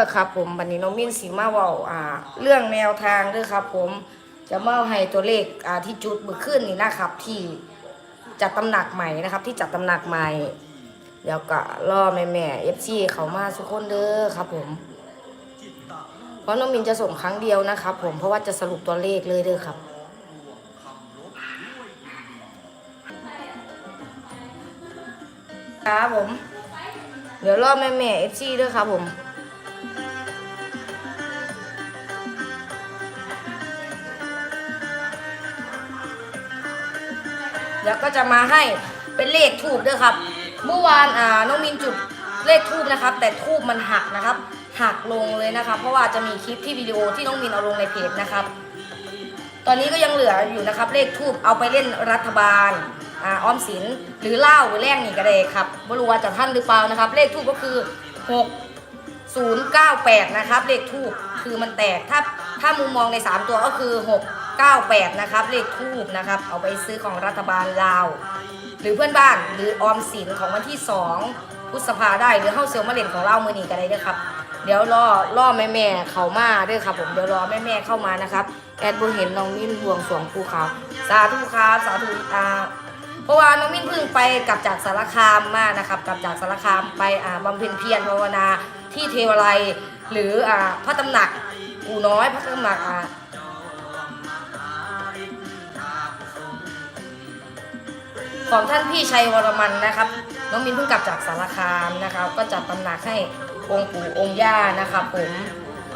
อครับ ผมบันนี้น้องมิ้นสีมาเว่าอ่า เรื่องแนวทางเด้อครับ ผมจะมาให้ตัวเลขอ่าที่จุดเมื่อคืนนี่นะครับ ที่จัดตำหนักใหม่นะครับ ที่จัดตำหนักใหม่เดี๋ยวก็รอแม่แม่เอฟซีเขามาทุกคนเด้อครับ ผม เพราะน้องมินจะส่งครั้งเดียวนะครับ ผมเพราะว่าจะสรุปตัวเลขเลยเด้อครับครับผม เดี๋ยวรอแม่แม่เอฟซีด้วยครับผม เดี๋ยวก็จะมาให้เป็นเลขทูบด้วยครับ เมื่อวานอ่าน้องมินจุดเลขทูบนะครับ แต่ทูบมันหักนะครับ หักลงเลยนะครับ เพราะว่าจะมีคลิปที่วิดีโอที่น้องมินเอาลงในเพจนะครับ ตอนนี้ก็ยังเหลืออยู่นะครับ เลขทูบเอาไปเล่นรัฐบาลอ่าออมสินหรือเล่าหรือแรงนี่ก็ได้ครับไม่รู้ว่าจะท่านหรือเปล่านะครับ เลขทูบก็คือ 6 098 นะครับเลขทูบคือมันแตกถ้าถ้ามุมมองใน 3 ตัวก็คือ 98 นะครับเลขทูบนะครับ เอาไปซื้อของรัฐบาลลาว หรือเพื่อนบ้านหรือออมสินของวันที่ 2พฤษภาได้หรือเฮ้าเซลมาเล่นของเรามือนีก็ได้ด้วยครับ เดี๋ยวรอรอแม่แม่เขามาด้วยครับ ผมเดี๋ยวรอแม่แม่เข้ามานะครับ แอดบูเห็นน้องมิ้นบวงสวงภูเขาสาธุครับสาธุอ่าเพราะว่าน้องมิ้นเพิ่งไปกลับจากสารคามมานะครับ กลับจากสารคามไปอ่าบำเพ็ญเพียรภาวนาที่เทวไลหรืออ่าพระตำหนักกูน้อยพระตำหนักอ่า ของท่านพี่ชัยวรมันนะครับ น้องมินเพิ่งกลับจากสารคามนะครับ ก็จัดตำหนักให้องค์ปู่องค์ย่านะครับผม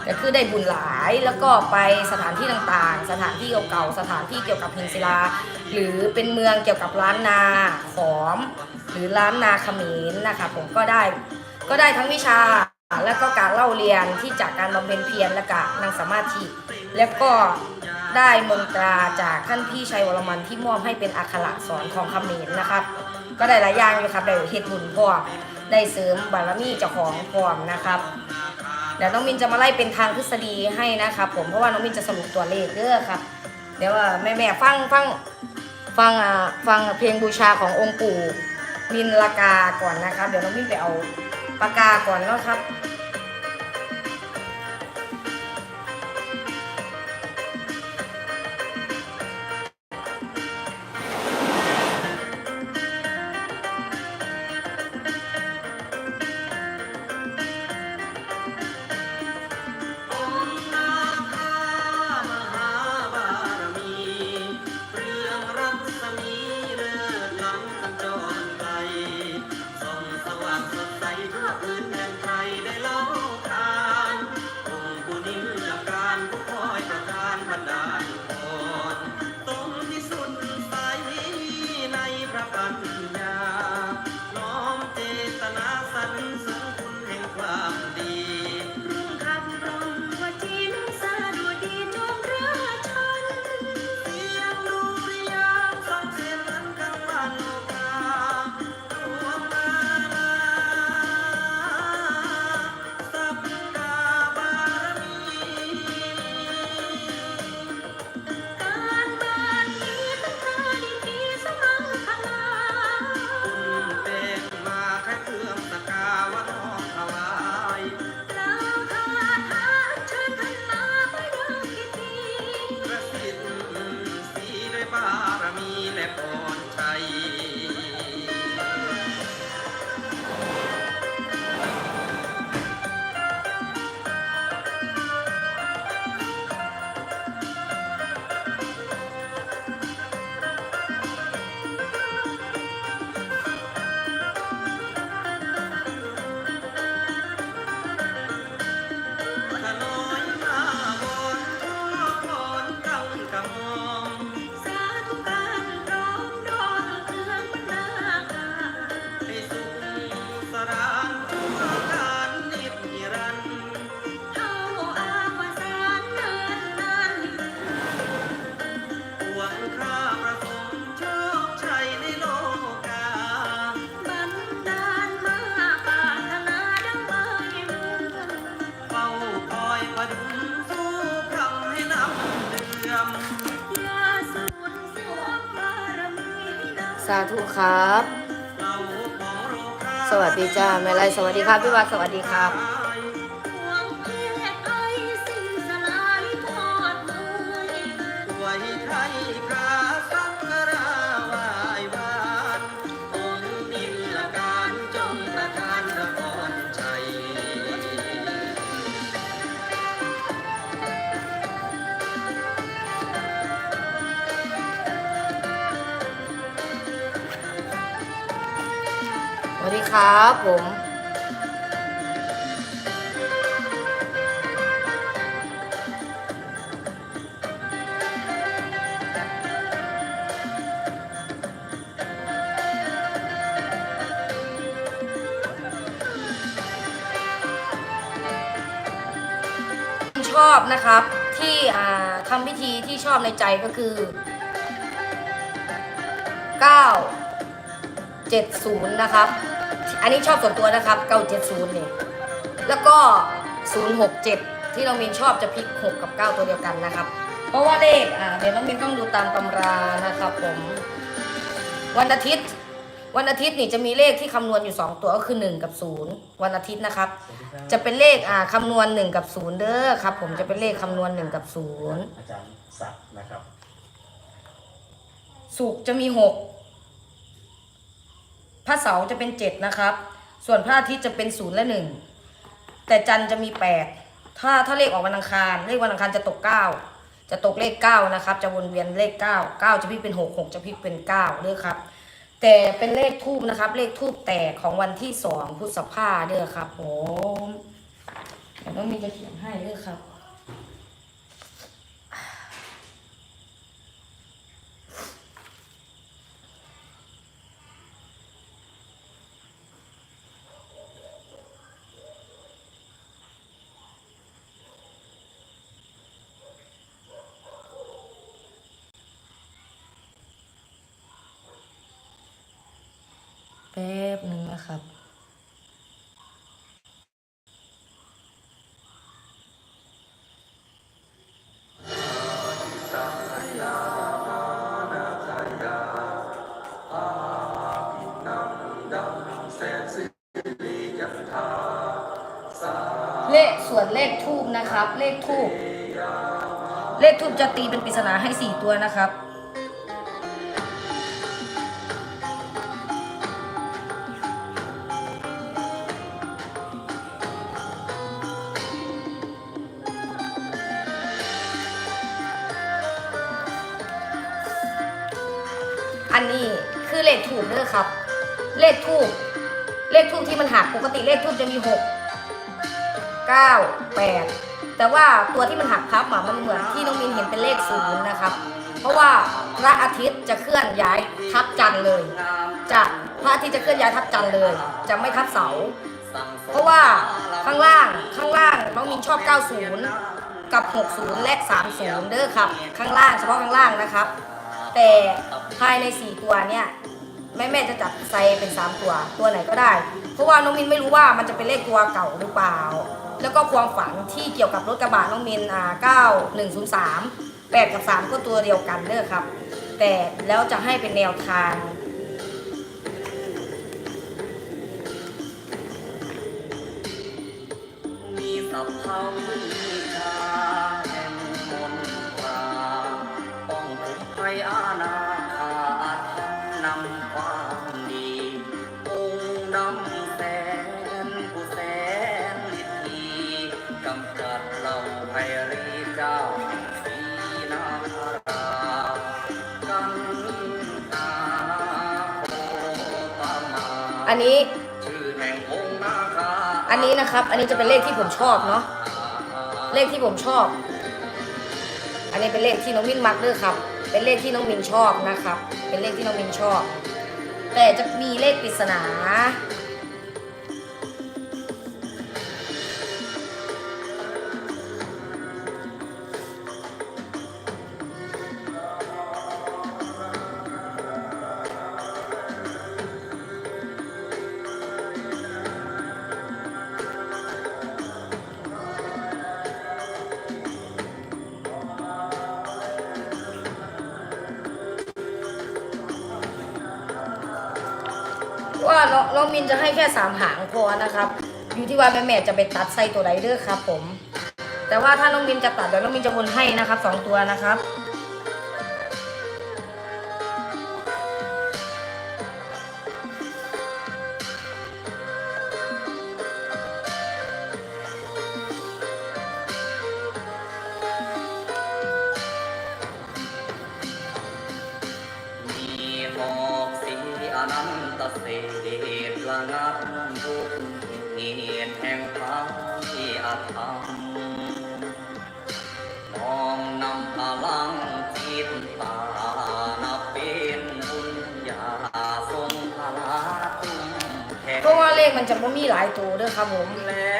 ก็คือได้บุญหลายแล้วก็ไปสถานที่ต่างๆ สถานที่เก่าๆสถานที่เกี่ยวกับหินศิลา หรือเป็นเมืองเกี่ยวกับล้านนาขอม หรือล้านนาขมรนะครับผมก็ได้ก็ได้ทั้งวิชาและก็การเล่าเรียนที่จากการบำเพ็ญเพียรและกะนางสมาธิแล้วก็ ได้มนตราจากท่านพี่ชัยวรมันที่มอบให้เป็นอักขระสอนของเขมรนะครับ ก็ได้หลายอย่างอยู่ครับได้เฮ็ดบุญพร้อได้เสริมบารมีเจ้าของพร้อมนะครับเดี๋ยวน้องมินจะมาไล่เป็นทางทฤษฎีให้นะครับ ผมเพราะว่าน้องมินจะสรุปตัวเลขเด้อครับ เดี๋ยวว่าแม่แม่ฟังฟังฟังอ่าฟังเพลงบูชาขององค์ปู่มินลากาก่อนนะครับ เดี๋ยวน้องมินไปเอาปากกาก่อนเนะครับ สาธุครับ สวัสดีจ้าแม่ไรสวัสดีครับพี่วัดสวัสดีครับ นะครับผมชอบนะครับที่ทำพิธีที่ชอบในใจก็คือ 970 นะครับ อันนี้ชอบส่วนตัวนะครับ 970เนี่ยแล้วก็ 067 ที่น้องมินชอบจะพลิก 6 กับ 9 ตัวเดียวกันนะครับ เพราะว่าเลขอ่าเดี๋ยวน้องมินต้องดูตามตำรานะครับผมวันอาทิตย์ วันอาทิตย์นี่จะมีเลขที่คำนวณอยู่ 2 ตัวก็คือ 1 กับ 0 วันอาทิตย์นะครับ จะเป็นเลขอ่าคำนวณ 1 กับ 0 เด้อครับ ผมจะเป็นเลขคำนวณ 1 กับ 0 อาจารย์ศักดิ์นะครับ สุกร์จะมี 6 พระเสาร์จะเป็น7นะครับ ส่วนพระอาทิตย์จะเป็น0และ1แต่จันทร์จะมี8ถ้าถ้าเลขออกวันอังคาร เลขวันอังคารจะตก9จะตกเลข9นะครับ จะวนเวียนเลข9 9จะพลิกเป็น6 6จะพลิกเป็น9เด้อครับ แต่เป็นเลขทูบนะครับ เลขทูบแตกของวันที่2พฤษภาเด้อครับผมเดี๋ยวน้องมีจะเขียนให้เด้อครับ แป๊บหนึ่งนะครับ เลขส่วนเลขทูบนะครับ เลขทูบเลขทูบจะตีเป็นปริศนาให้สี่ตัวนะครับ เลขทูบเลขทูบที่มันหักปกติเลขทูบจะมีหกเก้าแปดแต่ว่าตัวที่มันหักพับอะมันเหมือนที่น้องมินเห็นเป็นเลขศูนย์นะครับ เพราะว่าพระอาทิตย์จะเคลื่อนย้ายทับจันทร์เลยจะพระอาทิตย์จะเคลื่อนย้ายทับจันทร์เลย จะไม่ทับเสา เพราะว่าข้างล่างข้างล่างน้องมินชอบ 90 กับ 60 และ 30 เด้อครับ ข้างล่างเฉพาะข้างล่างนะครับ แต่ภายใน 4 ตัวเนี่ย แม่แม่จะจับใส่เป็น3ตัวตัวไหนก็ได้ เพราะว่าน้องมินไม่รู้ว่ามันจะเป็นเลขตัวเก่าหรือเปล่า แล้วก็ความฝันที่เกี่ยวกับรถกระบะน้องมินอ่า9103 8กับ3ก็ตัวเดียวกันเด้อครับ แต่แล้วจะให้เป็นแนวทางมีสัพพา อันนี้นะครับ อันนี้จะเป็นเลขที่ผมชอบเนาะ เลขที่ผมชอบ อันนี้เป็นเลขที่น้องมินมักด้วยครับ เป็นเลขที่น้องมินชอบนะครับ เป็นเลขที่น้องมินชอบ แต่จะมีเลขปริศนา องน้องมินจะให้แค่สามหางพอนะครับ อยู่ที่ว่าแม่แม่จะไปตัดไส้ตัวไหนเด้อครับ ผม แต่ว่าถ้าน้องมินจะตัดเดี๋ยวน้องมินจะวนให้นะครับสองตัวนะครับ อกสีอนันตเศษระงับทุกเหตุแห่งภัยอาธรรมน้อมนำพลังจิตตานับเป็นบุญญาทรงพลาตุ้มแผ่เพราะว่าเลขมันจะไม่มีหลายตัวเด้อครับผม และ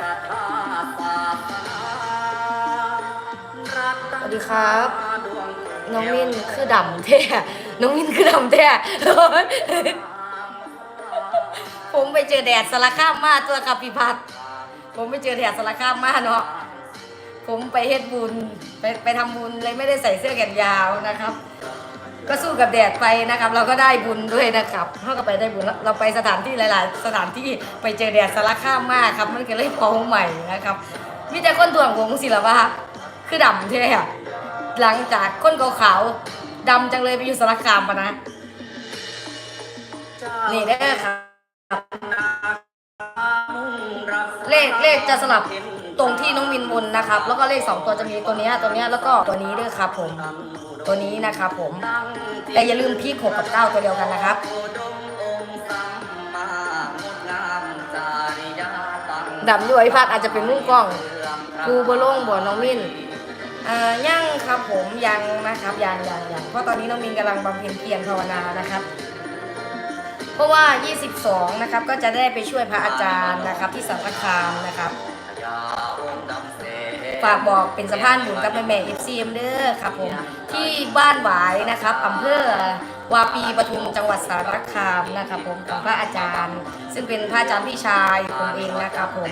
ศรัทธาศาสนารัตสวัสดีครับดวงน้องมินคือดำแท้ น้องมินคือดำแท้ผมไปเจอแดดสารคามมาตัวครับพี่พัดผมไปเจอแดดสารคามมาเนาะผมไปเฮ็ดบุญไปไปทำบุญเลยไม่ได้ใส่เสื้อแขนยาวนะครับ ก็สู้กับแดดไปนะครับ เราก็ได้บุญด้วยนะครับเท่ากับไปได้บุญเราไปสถานที่หลาย ๆ สถานที่ไปเจอแดดสารคามมากครับ มันก็เลยพองใหม่นะครับ มีแต่คนถ่วงวงศิลปะคือดำใช่ไหมหลังจากคนขาว ดำจังเลยไปอยู่สารคามปะนะ นี่ได้อครับเลขเลขจะสลับตรงที่น้องมินบนนะครับ แล้วก็เลขสองตัวจะมีตัวเนี้ยตัวเนี้ยแล้วก็ตัวนี้ด้วยครับผม ตัวนี้นะครับผม แต่อย่าลืมพีคหกกับเก้าตัวเดียวกันนะครับดำด้วยพัดอาจจะเป็นมุ้งกล้องกูบโล่งบ่น้องมิน อ่ายังครับผมยังนะครับยังยังยังเพราะตอนนี้น้องมินกำลังบำเพ็ญเพียรภาวนานะครับ เพราะว่า 22 นะครับก็จะได้ไปช่วยพระอาจารย์นะครับที่สังฆคามนะครับฝากบอกเป็นสะพานบุญกับแม่แม่เอฟซีเอ็มเดอครับผมที่บ้านหวายนะครับอำเภอวาปีปทุมจังหวัดสารคามนะครับผมกับพระอาจารย์ ซึ่งเป็นพระอาจารย์พี่ชายผมเองนะครับผม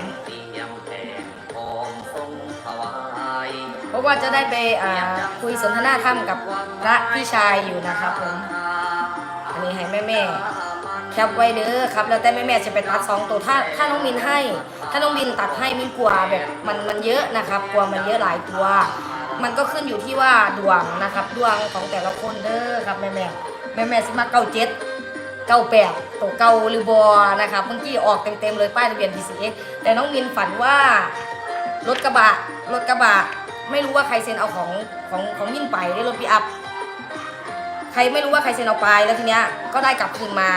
เพราะว่าจะได้ไปอ่าคุยสนทนาธรรมกับพระพี่ชายอยู่นะครับผมอันนี้ให้แม่แม่แคปไว้เด้อครับแล้วแต่แม่แม่จะไปตัดสองตัวถ้าถ้าน้องมินให้ ถ้าน้องมินตัดให้มินกลัวแบบมันมันเยอะนะครับ กลัวมันเยอะหลายตัว มันก็ขึ้นอยู่ที่ว่าดวงนะครับดวงของแต่ละคนเด้อครับแม่แม่แม่แม่สิมาเก้าเจ็ดเก้าแปดตัวเก้าหรือบอนะครับเมื่อกี้ออกเต็มๆเลยป้ายทะเบียน PCX แต่น้องมินฝันว่ารถกระบะรถกระบะ ไม่รู้ว่าใครเซ็นเอาของของของมินไปได้รถปีอัพใครไม่รู้ว่าใครเซ็นเอาไปแล้วทีเนี้ยก็ได้กลับคืนมา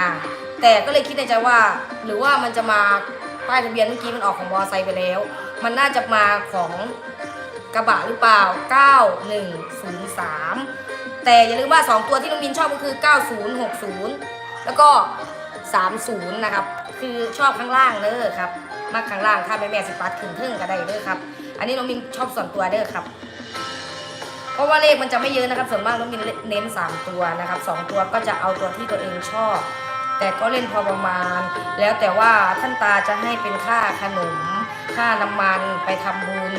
แต่ก็เลยคิดในใจว่า หรือว่ามันจะมาป้ายทะเบียนเมื่อกี้มันออกของมอไซค์ไปแล้ว มันน่าจะมาของกระบะหรือเปล่า 9103 แต่อย่าลืมว่า 2 ตัวที่น้องมินชอบก็คือ 9060 แล้วก็ 30 นะครับ คือชอบข้างล่างเด้อครับ มากข้างล่างถ้าแม่แม่สิปัดขึ้นเทิงก็ได้เด้อครับ อันนี้น้องมินชอบส่วนตัวเด้อครับ เพราะว่าเลขมันจะไม่เยอะนะครับส่วนมากต้องมีเน้น 3 ตัวนะครับ 2 ตัวก็จะเอาตัวที่ตัวเองชอบ แต่ก็เล่นพอประมาณ แล้วแต่ว่าท่านตาจะให้เป็นค่าขนม ค่าน้ำมันไปทำบุญ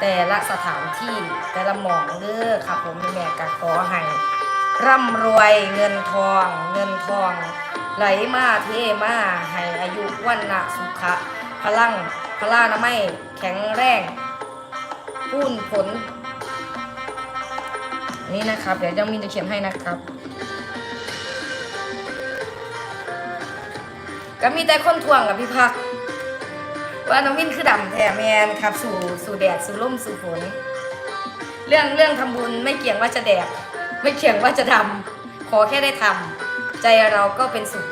แต่ละสถานที่แต่ละหมองเด้อครับผมแม่ก็ขอให้ร่ำรวยเงินทอง เงินทอง ไหลมาเทมาให้อายุวันนะสุขะพลังพลานาไม่แข็งแรง พูนผล นี่นะครับ เดี๋ยวจะมินจะเขียนให้นะครับ ก็มีแต่คนทวงกับพี่พัก ว่าน้องมินคือดำแท้แมนครับ สู่สู่แดดสู่ร่มสู่ฝน เรื่องเรื่องทำบุญไม่เกี่ยงว่าจะแดดไม่เกี่ยงว่าจะดำขอแค่ได้ทำใจเราก็เป็นสุข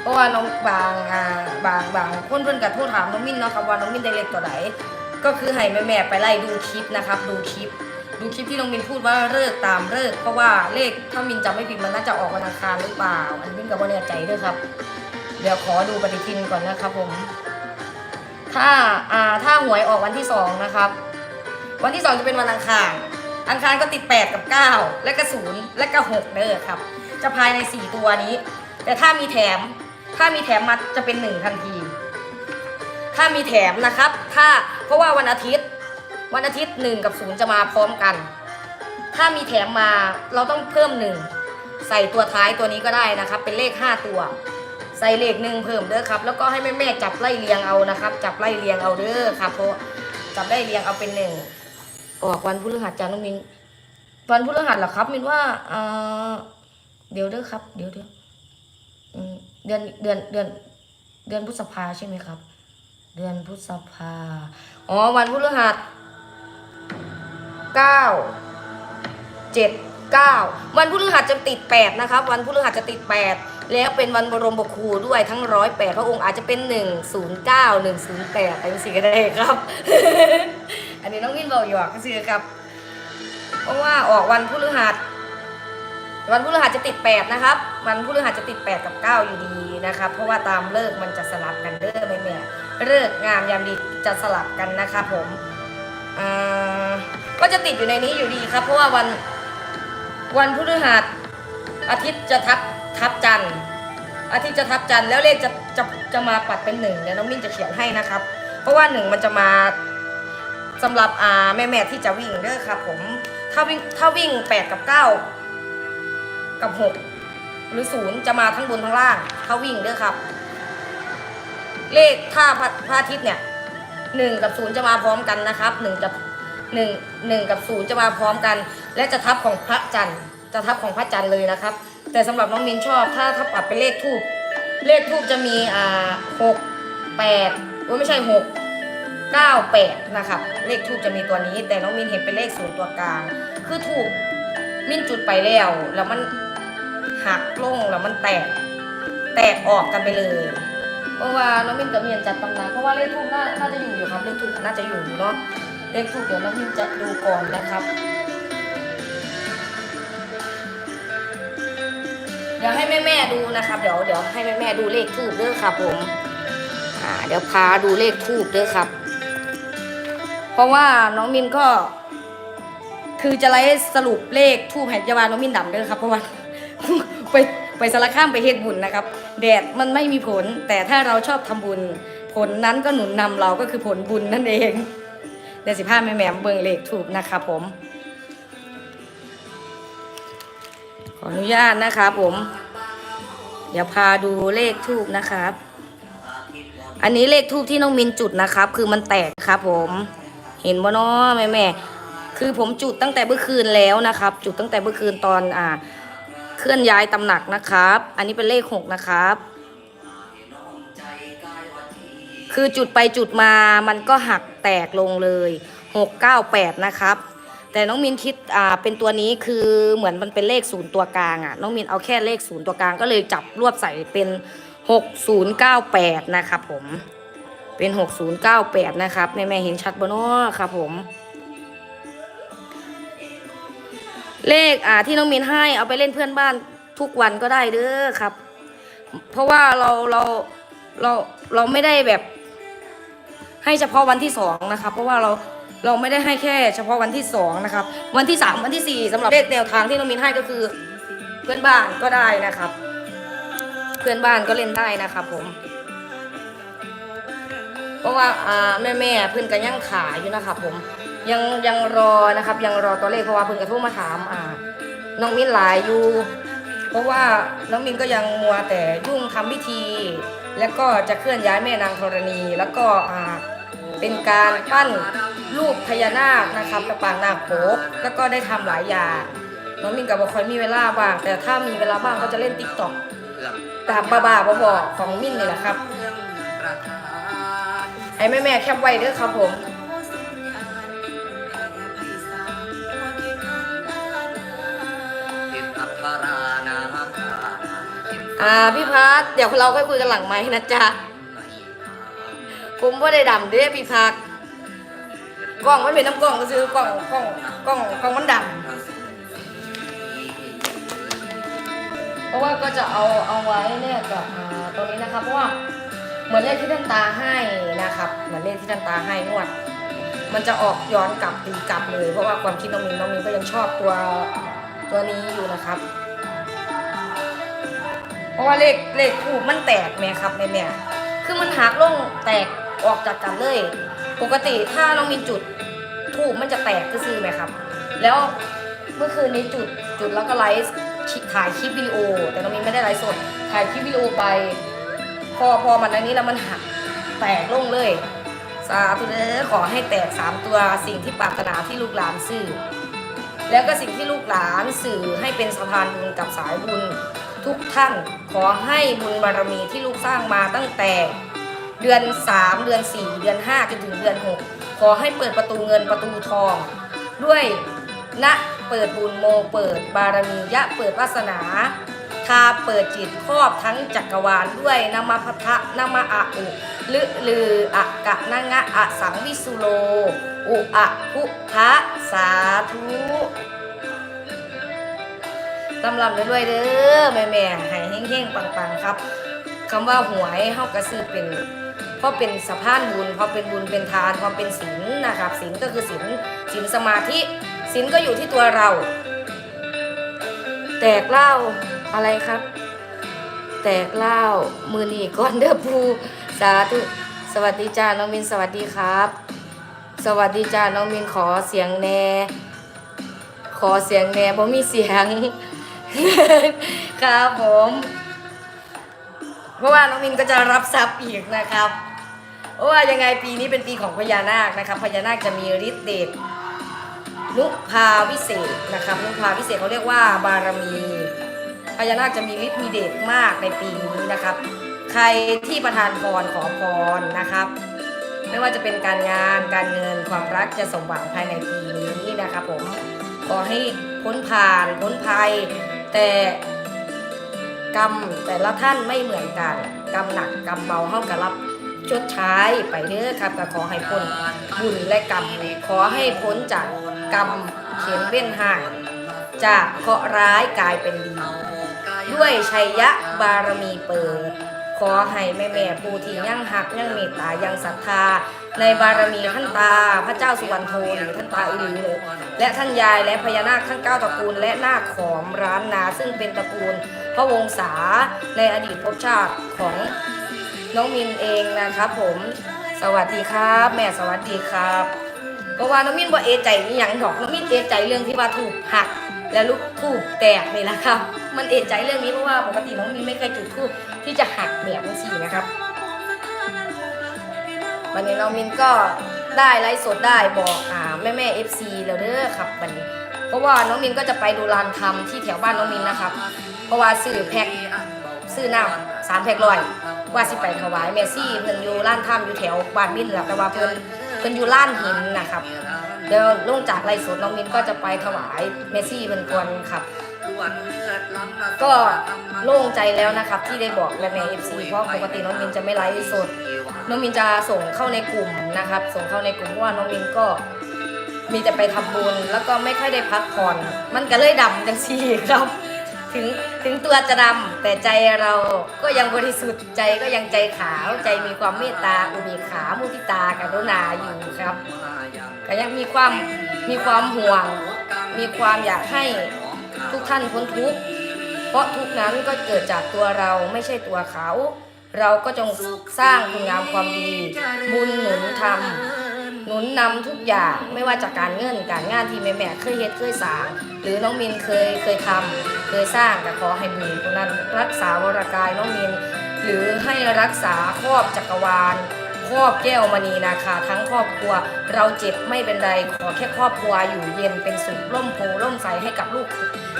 เพราะว่าน้องบางอ่าบางบางคนเพิ่อนกับโทษถามน้องมินเนาะครับว่าน้องมินได้เลขตัวไหนก็คือให้แม่แม่ไปไล่ดูคลิปนะครับ ดูคลิป ดูคลิปที่น้องมินพูดว่าเลิกตามเลิกเพราะว่าเลขถ้ามินจำไม่ผิดมันน่าจะออกวันอังคารหรือเปล่า อันนี้มินกับว่าแน่ใจด้วยครับ เดี๋ยวขอดูปฏิทินก่อนนะครับผม ถ้าอ่าถ้าหวยออกวันที่สองนะครับ วันที่สองจะเป็นวันอังคารอังคารก็ติด 8 กับ 9 และก็ 0 และก็ 6 เด้อครับ จะภายใน 4 ตัวนี้ แต่ถ้ามีแถม ถ้ามีแถมมาจะเป็น1ทันที ถ้ามีแถมนะครับ ถ้าเพราะว่าวันอาทิตย์ วันอาทิตย์1กับ0จะมาพร้อมกัน ถ้ามีแถมมาเราต้องเพิ่ม1ใส่ตัวท้ายตัวนี้ก็ได้นะครับ เป็นเลข5ตัว ใส่เลขหนึ่งเพิ่มเด้อครับ แล้วก็ให้แม่แม่ๆจับไล่เรียงเอานะครับ จับไล่เรียงเอาเด้อครับเพราะจับไล่เรียงเอาเป็นหนึ่งออกวันพฤหัสจ้าน้องมินวันพฤหัสเหรอครับมินว่าเอ่อเดี๋ยวเด้อครับ เดี๋ยวเดี๋ยวอืม เดือนเดือนเดือนเดือนพฤษภาใช่ไหมครับ เดือนพฤษภาอ๋อวันพฤหัสเก้าเจ็ด9วันพฤหัสจะติด8นะครับ วันพฤหัสจะติด8แล้วเป็นวันบรมบครูด้วยทั้งร้อยแปดพระองค์อาจจะเป็น109 108อะไรสิก็ได้ครับ อันนี้น้องวินบอกหยอกก็สิครับ เพราะว่าออกวันพฤหัส วันพฤหัสจะติด 8 นะครับ วันพฤหัสจะติด 8 กับ 9 อยู่ดีนะครับ เพราะว่าตามเลิกมันจะสลับกันเด้อแม่แม่เลิกงามยามดีจะสลับกันนะครับผมอ่าก็จะติดอยู่ในนี้อยู่ดีครับ เพราะว่าวันวันพฤหัสอาทิตย์จะทับทับจันทร์อาทิตย์จะทับจันทร์แล้วเลขจะจะจะมาปัดเป็นหนึ่งเดี๋ยวน้องมิ้นจะเขียนให้นะครับ เพราะว่าหนึ่งมันจะมาสำหรับอ่าแม่แม่ที่จะวิ่งเด้อครับผมถ้าวิ่งถ้าวิ่ง8กับ9กั กับ 6 หรือศูนย์จะมาทั้งบนทั้งล่างถ้าวิ่งเด้อครับ เลขถ้าพระอาทิตย์เนี่ยหนึ่งกับศูนย์จะมาพร้อมกันนะครับหนึ่งกับหนึ่งหนึ่งกับศูนย์จะมาพร้อมกัน และจะทับของพระจันทร์จะทับของพระจันทร์เลยนะครับ แต่สำหรับน้องมินชอบถ้าถ้าปรับเป็นเลขทูบเลขทูบจะมีอ่าหกแปดโอ้ไม่ใช่หกเก้าแปดนะครับเลขทูบจะมีตัวนี้ แต่น้องมินเห็นเป็นเลขศูนย์ตัวกลาง คือถูกมินจุดไปแล้วแล้วมัน หักลงแล้วมันแตก แตกออกกันไปเลยเพราะว่าน้องมินกับเมียนจัดตำนานเพราะว่าเลขทูบน่าน่าจะอยู่อยู่ครับเลขทูบน่าจะอยู่เนาะเลขทูบเดี๋ยวน้องมินจะดูก่อนนะครับ เดี๋ยวให้แม่แม่ดูนะครับ เดี๋ยวเดี๋ยวให้แม่แม่ดูเลขทูบเด้อครับผมอ่าเดี๋ยวพาดูเลขทูบเด้อครับ เพราะว่าน้องมินก็ คือจะไล่สรุปเลขทูบแห่งยาวาน้องมินดำเด้อครับเพราะว่า ไปไปสารข้ามไปเฮ็ดบุญนะครับ แดดมันไม่มีผล แต่ถ้าเราชอบทำบุญ ผลนั้นก็หนุนนำเราก็คือผลบุญนั่นเองเดี๋ยวสิพาแม่แหม่มเบิงเลขทูบนะครับผม ขออนุญาตนะครับผม เดี๋ยวพาดูเลขทูบนะครับ อันนี้เลขทูบที่น้องมินจุดนะครับ คือมันแตกครับผม เห็นบ่เนาะแม่แม่คือผมจุดตั้งแต่เมื่อคืนแล้วนะครับ จุดตั้งแต่เมื่อคืนตอนอ่า เคลื่อนย้ายตำหนักนะครับ อันนี้เป็นเลขหกนะครับ คือจุดไปจุดมามันก็หักแตกลงเลยหกเก้าแปดนะครับ แต่น้องมินคิดอ่าเป็นตัวนี้คือเหมือนมันเป็นเลขศูนย์ตัวกลางอะน้องมินเอาแค่เลขศูนย์ตัวกลางก็เลยจับรวบใส่เป็นหกศูนย์เก้าแปดนะครับผมเป็นหกศูนย์เก้าแปดนะครับ แม่แม่เห็นชัดบ่เนาะครับผม เลขอ่าที่น้องมินให้เอาไปเล่นเพื่อนบ้านทุกวันก็ได้เด้อครับ เพราะว่าเราเราเราเราไม่ได้แบบ ให้เฉพาะวันที่สองนะครับ เพราะว่าเราเราไม่ได้ให้แค่ เฉพาะวันที่สองนะครับ วันที่สามวันที่สี่สำหรับเลขแนวทางที่น้องมินให้ก็คือ เพื่อนบ้านก็ได้นะครับ เพื่อนบ้านก็เล่นได้นะครับ ผม เพราะว่าอ่าแม่แม่เพื่อนกันยังขายอยู่นะครับ ผม ยังยังรอนะครับ ยังรอตัวเลขเพราะว่าเพื่อนกระทู้มาถามอ่าน้องมินหลายอยู่ เพราะว่าน้องมินก็ยังมัวแต่ยุ่งทำพิธี แล้วก็จะเคลื่อนย้ายแม่นางธรณี แล้วก็อ่าเป็นการปั้นรูปพญานาคนะครับกระปางนาคโปกแล้วก็ได้ทำหลายอย่างน้องมินกับบอกคอยมีเวลาบ้าง แต่ถ้ามีเวลาบ้างก็จะเล่นติ๊กต็อกตามบ้าๆบอๆของมินนี่แหละครับไอ้แม่ๆแคปไว้เด้อครับผม อ่าพี่พัทเดี๋ยวเราค่อยคุยกันหลังไหมนะจ๊ะผมว่าได้ดำเด้พี่พักกล้องมันเป็นน้ำกล้องก็ซื้อกล้องกล้องกล้องกล้องมันดำเพราะว่าก็จะเอาเอาไว้เนี่ยกับอ่าตรงนี้นะครับเพราะว่าเหมือนเลขที่ท่านตาให้นะครับเหมือนเลขที่ท่านตาให้งวด มันจะออกย้อนกลับตีกลับเลย เพราะว่าความคิดน้องมินน้องมินก็ยังชอบตัวตัวนี้อยู่นะครับ เพราะว่าเลขเลขถูกมันแตกแม่ครับแม่แม่คือมันหักลงแตกออกจากกันเลย ปกติถ้าน้องมินจุดถูกมันจะแตกก็ซื่อไหมครับ แล้วเมื่อคืนนี้จุดจุดแล้วก็ไลฟ์ถ่ายคลิปวิดีโอ แต่น้องมินไม่ได้ไลฟ์สดถ่ายคลิปวิดีโอไป พอพอมันอันนี้แล้วมันหักแตกลงเลยสาธุเด้อขอให้แตกสามตัวสิ่งที่ปรารถนาที่ลูกหลานสื่อ แล้วก็สิ่งที่ลูกหลานสื่อให้เป็นสะพานบุญกับสายบุญ ทุกท่านขอให้บุญบารมีที่ลูกสร้างมาตั้งแต่ เดือน 3 เดือน 4 เดือน 5 จนถึงเดือน 6 ขอให้เปิดประตูเงินประตูทอง ด้วยณเปิดบุญโมเปิดบารมียะเปิดวาสนาคาเปิดจิตครอบทั้งจักรวาลด้วยนามาพัทะนามาอะอุลึลืออะกะนางะอะสังวิสุโล อุอะพุทะสาธุ ตำลำด้วยๆเด้อแม่แม่ๆให้เฮ้งๆปังๆครับคำว่าหวยเฮากระซื้อเป็นเพราะเป็นสะพานบุญเพราะเป็นบุญเป็นทานเพราะเป็นศีลนะครับศีลก็คือศีลศีลสมาธิศีลก็อยู่ที่ตัวเรา แตกเหล้าอะไรครับ แตกเหล้ามือนีก้อนเด้อปูสาธุสวัสดีจ้าน้องมินสวัสดีครับ สวัสดีจ้าน้องมินขอเสียงแหน่ขอเสียงแหน่เพราะมีเสียง ครับผม เพราะว่าน้องมินก็จะรับทรัพย์อีกนะครับเพราะว่ายังไงปีนี้เป็นปีของพญานาคนะครับพญานาคจะมีฤทธิ์เดชนุภาวิเศษนะครับนุภาวิเศษเขาเรียกว่าบารมีพญานาคจะมีฤทธิ์มีเดชมากในปีนี้นะครับ ใครที่ประทานพรขอพรนะครับ ไม่ว่าจะเป็นการงานการเงินความรักจะสมหวังภายในปีนี้นะครับผมขอให้พ้นผ่านพ้นภัย แต่กรรมแต่ละท่านไม่เหมือนกัน กรรมหนักกรรมเบาเท่ากับรับชดใช้ไปเด้อครับก็ขอให้พ้นบุญและกรรมขอให้พ้นจากกรรมเขียนเว้นห่างจากเคราะห์ร้ายกลายเป็นดี ด้วยชัยยะบารมีเปิด ขอให้แม่แม่ๆผู้ที่ยั่งหักยั่งเมตตายังศรัทธา ในบารมีท่านตาพระเจ้าสุวรรณโทหรือท่านตาอิลีเลและท่านยายและพญานาคทั้งเก้าตระกูล และนาคขอมร้านนาซึ่งเป็นตระกูล พระวงศาในอดีตภพชาติของน้องมินเองนะครับผมสวัสดีครับ แม่สวัสดีครับเพราะว่าน้องมินว่าเอใจอหย่างดอกน้องมินเอใจเรื่องที่ว่าถูกหักและลูกทูบแตกนี่แหละครับ มันเอะใจเรื่องนี้เพราะว่าปกติน้องมินไม่เคยจุดทูบที่จะหักแบบนี้สินะครับ วันนี้น้องมินก็ได้ไลฟ์สดได้บอกอ่าแม่แม่เอฟซีแล้วเด้อครับวันนี้ เพราะว่าน้องมินก็จะไปดูลานทำที่แถวบ้านน้องมินนะครับ เพราะว่าซื้อแพ็คซื้อน้ำสามแพ็คร้อยว่าสิไปถวายแมซี่เพิ่นอยู่ร้านถ้ำอยู่แถวบ้านมินแหละแต่ว่าเพิ่นเพิ่นอยู่ร้านหินนะครับเดี๋ยวลงจากไลฟ์สดน้องมินก็จะไปถวายเมซี่เพิ่นก่อนครับ ก็โล่งใจแล้วนะครับที่ได้บอกและแม่เอฟซีเพราะปกติน้องมินจะไม่ไลฟ์สด น้องมินจะส่งเข้าในกลุ่มนะครับ ส่งเข้าในกลุ่มเพราะว่าน้องมินก็มีแต่ไปทำบุญแล้วก็ไม่ค่อยได้พักผ่อน มันก็เลยดำจังซี่ครับ ถึงถึงตัวจะดำแต่ใจเราก็ยังบริสุทธิ์ใจก็ยังใจขาวใจมีความเมตตาอุเบกขามุทิตากรุณาอยู่ครับก็ยังมีความมีความห่วง มีความอยากให้ ทุกท่านพ้นทุกข์เพราะทุกนั้นก็เกิดจากตัวเราไม่ใช่ตัวเขา เราก็จงสร้างคุณงามความดี บุญหนุนธรรมหนุนนำทุกอย่างไม่ว่าจากการเงินการงานที่แม่แม่เคยเฮ็ดเคยสางหรือน้องมินเคยเคยทำเคยสร้างแต่ขอให้บุญตรงนั้นรักษาวรกายน้องมิน หรือให้รักษาครอบจักรวาล ครอบแก้วมณีนาคาทั้งครอบครัว เราเจ็บไม่เป็นไรขอแค่ครอบครัวอยู่เย็นเป็นสุขร่มโพร่มใสให้กับลูก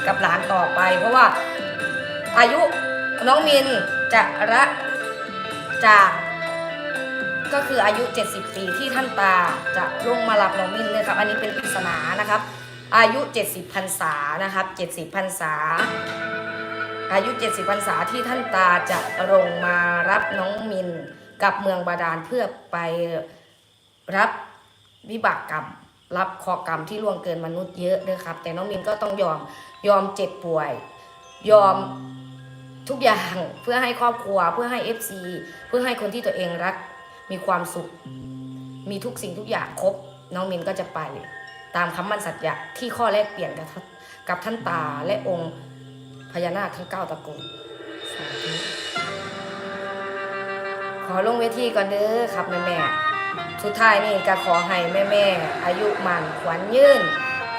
กับหลานต่อไป เพราะว่าอายุน้องมินจะระจากก็คืออายุ 70 ปีที่ท่านตาจะลงมารับน้องมินเลยครับ อันนี้เป็นปริศนานะครับ อายุ 70พรรษานะครับ 70พรรษา อายุ 70พรรษาที่ท่านตาจะลงมารับน้องมิน กับเมืองบาดาลเพื่อไปรับวิบากกรรม รับขอกรรมที่ล่วงเกินมนุษย์เยอะด้วยครับ แต่น้องมินก็ต้องยอมยอมเจ็บป่วย ยอมทุกอย่างเพื่อให้ครอบครัวเพื่อให้ FC เพื่อให้คนที่ตัวเองรักมีความสุข มีทุกสิ่งทุกอย่างครบ น้องมินก็จะไปตามคำมั่นสัจจะที่ข้อแรกเปลี่ยนกับกับท่านตาและองค์พญานาคทั้งเก้าตระกูลสาธุ ขอลงเวทีก่อนเด้อครับแม่แม่สุดท้ายนี่ก็ขอให้แม่แม่อายุมันขวัญยืน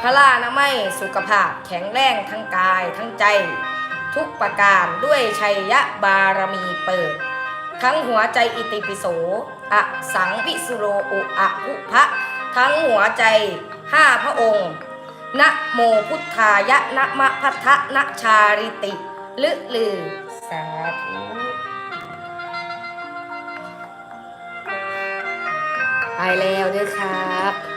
พระลานาไม่สุขภาพแข็งแรงทั้งกายทั้งใจ ทุกประการด้วยชัยยะบารมีเปิด ทั้งหัวใจอิติปิโสอะสังวิสุโรอุอะภุพะทั้งหัวใจห้าพระองค์นะโมพุทธายะนะมะพัทธะนะชาริติลึลือสาธุ ไปแล้วเด้วยครับ